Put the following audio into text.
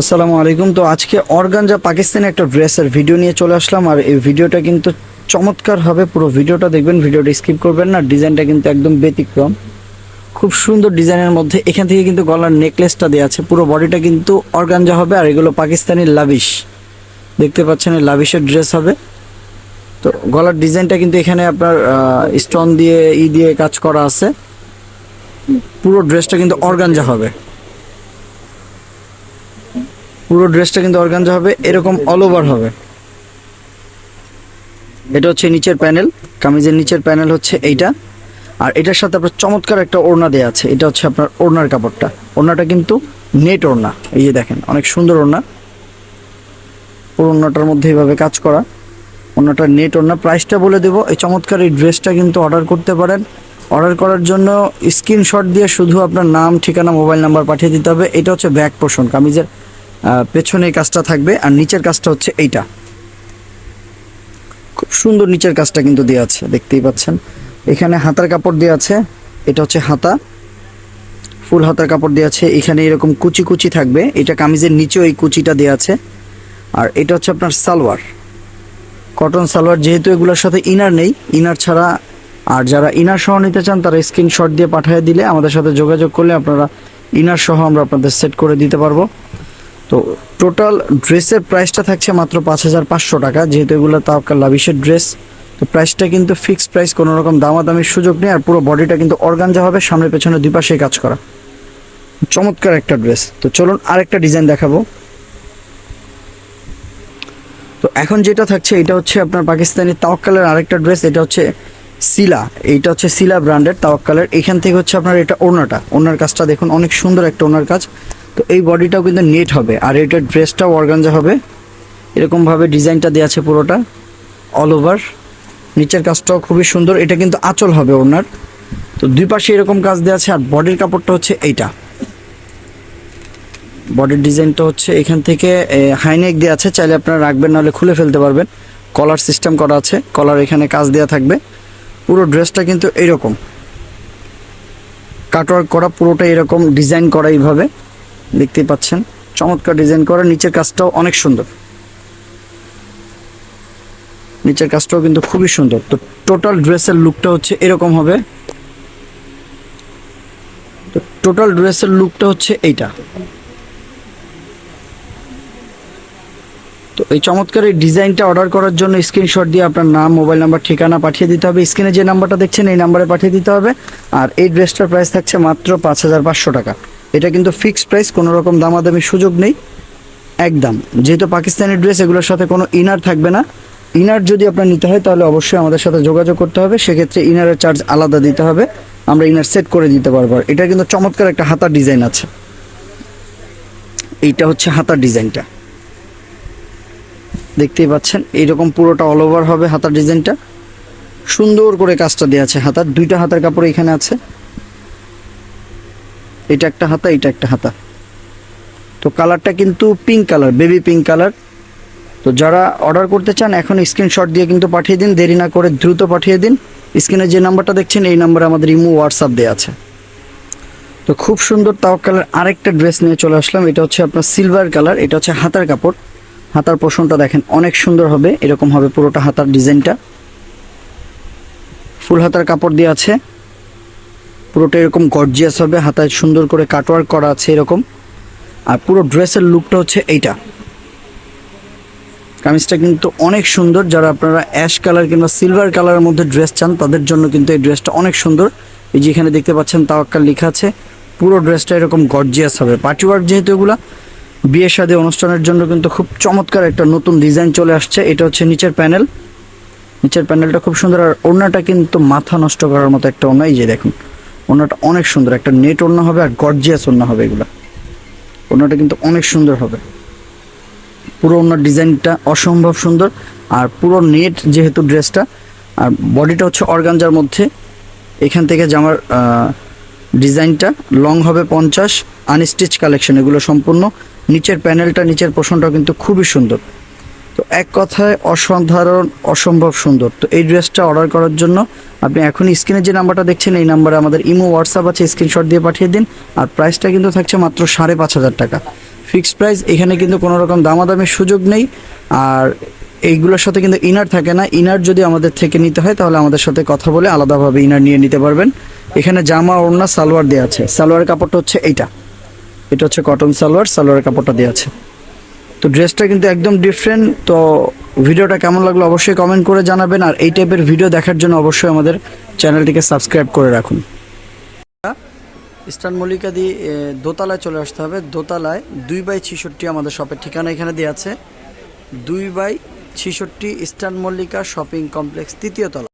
আসসালামু আলাইকুম। তো আজকে অর্গানজা পাকিস্তানি একটা ড্রেসের ভিডিও নিয়ে চলে আসলাম আর এই ভিডিওটা কিন্তু চমৎকার হবে। পুরো ভিডিওটা দেখবেন, ভিডিওটা স্কিপ করবেন না। ডিজাইনটা কিন্তু একদম ব্যতিক্রম। খুব সুন্দর ডিজাইনের মধ্যে এখান থেকে কিন্তু গলার নেকলেসটা দেওয়া আছে। পুরো বডিটা কিন্তু অর্গানজা হবে আর এগুলো পাকিস্তানি লাভিশ দেখতে পাচ্ছেন লাভিশের ড্রেস হবে। তো গলার ডিজাইনটা কিন্তু এখানে আপনার স্টোন দিয়ে, ই দিয়ে কাজ করা আছে। পুরো ড্রেসটা কিন্তু অর্গানজা হবে। পুরো ড্রেসটা কিন্তু অর্গানজা হবে, এরকম অল ওভার হবে। এটা হচ্ছে নিচের প্যানেল, কামিজের নিচের প্যানেল হচ্ছে এইটা। আর এটার সাথে আপনার চমৎকার একটা ওড়না দেওয়া আছে, এটা হচ্ছে আপনার ওড়নার কাপড়টা। ওড়নাটা কিন্তু নেট ওড়না, এই যে দেখেন, অনেক সুন্দর ওড়না। পুরো ওড়নাটার মধ্যে এইভাবে কাজ করা। ওড়নাটা নেট ওড়না, প্রাইসটা বলে দেবো, এই চমৎকার এই ড্রেসটা কিন্তু অর্ডার করতে পারেন। অর্ডার করার জন্য স্ক্রিনশট দিয়ে শুধু আপনার নাম, ঠিকানা, মোবাইল নাম্বার পাঠিয়ে দিতে হবে। এটা হচ্ছে ব্যাক পোষণ, কামিজের আহ, পেছনে কাজটা থাকবে আর নিচের কাজটা হচ্ছে এইটা। খুব সুন্দর নিচের কাজটা কিন্তু দেওয়া আছে দেখতেই পাচ্ছেন। এখানে হাতার কাপড় দেওয়া আছে এটা হচ্ছে হাতা। ফুল হাতার কাপড় দেওয়া আছে এখানে এরকম কুচি কুচি থাকবে। এটা কামিজের নিচেও এই কুচিটা দেওয়া আছে। আর এটা হচ্ছে আপনার সালোয়ার। কটন সালোয়ার যেহেতু এগুলোর সাথে ইনার নেই ইনার ছাড়া আর যারা ইনার সহ নিতে চান তারা স্ক্রিনশট দিয়ে পাঠিয়ে দিলে আমাদের সাথে যোগাযোগ করলে আপনারা ইনার সহ আমরা আপনাদের সেট করে দিতে পারব। তো টোটাল ড্রেসের প্রাইসটা থাকছে মাত্র পাঁচ হাজার পাঁচশো টাকা। যেহেতু এগুলো তাওকাল লাভিশের ড্রেস, তো প্রাইসটা কিন্তু ফিক্সড প্রাইস, কোনো রকম দামাদামির সুযোগ নেই, আর পুরো বডিটা কিন্তু অর্গানজা হবে সামনে পেছনে দুই পাশেই কাজ করা। চমৎকার একটা ড্রেস। তো চলুন আরেকটা ডিজাইন দেখাবো। তো এখন যেটা থাকছে, এটা হচ্ছে আপনার পাকিস্তানি তাওয়াক্কালের আরেকটা ড্রেস, এটা হচ্ছে সিলা। এইটা হচ্ছে সিলা ব্র্যান্ডের তাওয়াক্কালের এখান থেকে হচ্ছে আপনার এটা ওড়নাটা। ওনার কাজটা দেখুন, অনেক সুন্দর একটা ওনার কাজ। তো এই বডিটাও কিন্তু নেট হবে, আর এটার ড্রেসটাও অর্গানজা হবে। এরকমভাবে ডিজাইনটা দেওয়া আছে পুরোটা অল ওভার নিচের কাজটাও খুবই সুন্দর, এটা কিন্তু আঁচল হবে ওনার। তো দুই পাশে এরকম কাজ দেওয়া আছে, আর বডির কাপড়টা হচ্ছে এইটা। বডির ডিজাইনটা হচ্ছে এখান থেকে হাইনেক দেওয়া আছে, চাইলে আপনারা রাখবেন, নাহলে খুলে ফেলতে পারবেন। কলার সিস্টেম করা আছে কলার এখানে কাজ দেওয়া থাকবে। পুরো ড্রেসটা কিন্তু এইরকম কাটওয়ার্ক করা পুরোটা এরকম ডিজাইন করা এইভাবে। দেখতেই পাচ্ছেন। চমৎকার ডিজাইন করা। নিচের কাজটাও অনেক সুন্দর। নিচের কাজটাও কিন্তু খুবই সুন্দর। তো টোটাল ড্রেসের লুকটা হচ্ছে এরকম হবে। তো টোটাল ড্রেসের লুকটা হচ্ছে এইটা। তো এই চমৎকার এই ডিজাইনটা অর্ডার করার জন্য স্ক্রিনশট দিয়ে আপনার নাম মোবাইল নাম্বার ঠিকানা পাঠিয়ে দিতে হবে। স্ক্রিনে যে নাম্বারটা দেখছেন, এই নাম্বারে পাঠিয়ে দিতে হবে। আর এই ড্রেসটার প্রাইস থাকছে মাত্র পাঁচ হাজার পাঁচশো টাকা। এটা কিন্তু ফিক্সড প্রাইস কোনো রকম দামাদামির সুযোগ নেই। একদম। যেহেতু পাকিস্তানি ড্রেস এগুলোর সাথে কোনো ইনার থাকবে না। ইনার যদি আপনার নিতে হয়, তাহলে অবশ্যই আমাদের সাথে যোগাযোগ করতে হবে। সেক্ষেত্রে ইনারের চার্জ আলাদা দিতে হবে। আমরা ইনার সেট করে দিতে পারব। এটা কিন্তু চমৎকার একটা হাতার ডিজাইন আছে। এইটা হচ্ছে হাতার ডিজাইনটা দেখতেই পাচ্ছেন, এইরকম পুরোটা অল ওভার হবে হাতার ডিজাইনটা সুন্দর করে কাজটা দেওয়া আছে হাতার। দুইটা হাতার কাপড় এখানে আছে। এটা একটা হাতা, এটা একটা হাতা। তো কালারটা কিন্তু pink colour baby pink colour তো যারা অর্ডার করতে চান, এখন স্ক্রিনশট দিয়ে কিন্তু পাঠিয়ে দিন, দেরি না করে দ্রুত পাঠিয়ে দিন। স্ক্রিনে যে নাম্বারটা দেখছেন, এই নাম্বারে আমাদের ইমো হোয়াটসঅ্যাপ দেওয়া আছে। তো খুব সুন্দর তাওয়াক্কালের আরেকটা ড্রেস নিয়ে চলে আসলাম। এটা হচ্ছে আপনার সিলভার কালার এটা হচ্ছে হাতার কাপড়। হাতার পোষণটা দেখেন, অনেক সুন্দর হবে। এরকম হবে পুরোটা হাতার ডিজাইনটা ফুল হাতার কাপড় দিয়ে আছে। পুরোটা এরকম গর্জিয়াস হবে, হাতায় সুন্দর করে কাটওয়ার্ক করা আছে এরকম। আর পুরো ড্রেসের লুকটা হচ্ছে এইটা। কামিজটা কিন্তু অনেক সুন্দর, যারা আপনারা অ্যাশ কালার কিংবা সিলভার কালারের মধ্যে ড্রেস চান, তাদের জন্য কিন্তু এই ড্রেসটা অনেক সুন্দর। এই যে এখানে দেখতে পাচ্ছেন তাওয়াক্কাল লেখা আছে, পুরো ড্রেসটা এরকম গর্জিয়াস হবে। পার্টি ওয়ার্ক যেহেতু এগুলা, বিয়ে শাদী অনুষ্ঠানের জন্য কিন্তু খুব চমৎকার একটা নতুন ডিজাইন চলে আসছে। এটা হচ্ছে নিচের প্যানেল নিচের প্যানেলটা খুব সুন্দর, আর ওড়নাটা কিন্তু মাথা নষ্ট করার মতো একটা ওড়না। এই যে দেখুন ওড়নাটা অনেক সুন্দর, একটা নেট ওড়না হবে আর গর্জিয়াস ওড়না হবে এগুলা। ওড়নাটা কিন্তু অনেক সুন্দর হবে। পুরো ওনার ডিজাইনটা অসম্ভব সুন্দর, আর পুরো নেট যেহেতু ড্রেসটা, আর বডিটা হচ্ছে অর্গানজার মধ্যে, এখান থেকে জামার ডিজাইনটা লং হবে পঞ্চাশ আনস্টিচ কালেকশন এগুলো সম্পূর্ণ। নিচের প্যানেলটা নিচের পোষণটাও কিন্তু খুবই সুন্দর। তো এক কথায় অসাধারণ, অসম্ভব সুন্দর। তো এই ড্রেসটা অর্ডার করার জন্য আপনি এখন স্ক্রিনে যে নাম্বারটা দেখছেন, এই নাম্বারে আমাদের ইমো, হোয়াটসঅ্যাপ আছে, স্ক্রিনশট দিয়ে পাঠিয়ে দিন। আর প্রাইসটা কিন্তু থাকছে মাত্র সাড়ে পাঁচ হাজার টাকা। ফিক্সড প্রাইস, এখানে কিন্তু কোনো রকম দামাদামির সুযোগ নেই। আর এইগুলোর সাথে কিন্তু ইনার থাকে না। ইনার যদি আমাদের থেকে নিতে হয়, তাহলে আমাদের সাথে কথা বলে আলাদাভাবে ইনার নিয়ে নিতে পারবেন। এখানে জামা, ওড়না, সালোয়ার দেওয়া আছে। সালোয়ার কাপড়টা হচ্ছে এইটা। এটা হচ্ছে কটন সালোয়ার সালোয়ার কাপড়টা দেওয়া আছে। তো ড্রেসটা কিন্তু একদম ডিফারেন্ট তো ভিডিওটা কেমন লাগল অবশ্যই কমেন্ট করে জানাবেন, আর এই টাইপের ভিডিও দেখার জন্য অবশ্যই আমাদের চ্যানেলটিকে সাবস্ক্রাইব করে রাখুন। ইস্টার্ন মল্লিকা দিয়ে দোতলায় চলে আসতে হবে। দোতলায় দুই বাই ছিষট্টি আমাদের শপের ঠিকানা এখানে দেওয়া আছে। দুই বাই ছিষট্টি ইস্টার্ন মল্লিকা শপিং কমপ্লেক্স, তৃতীয় তলা।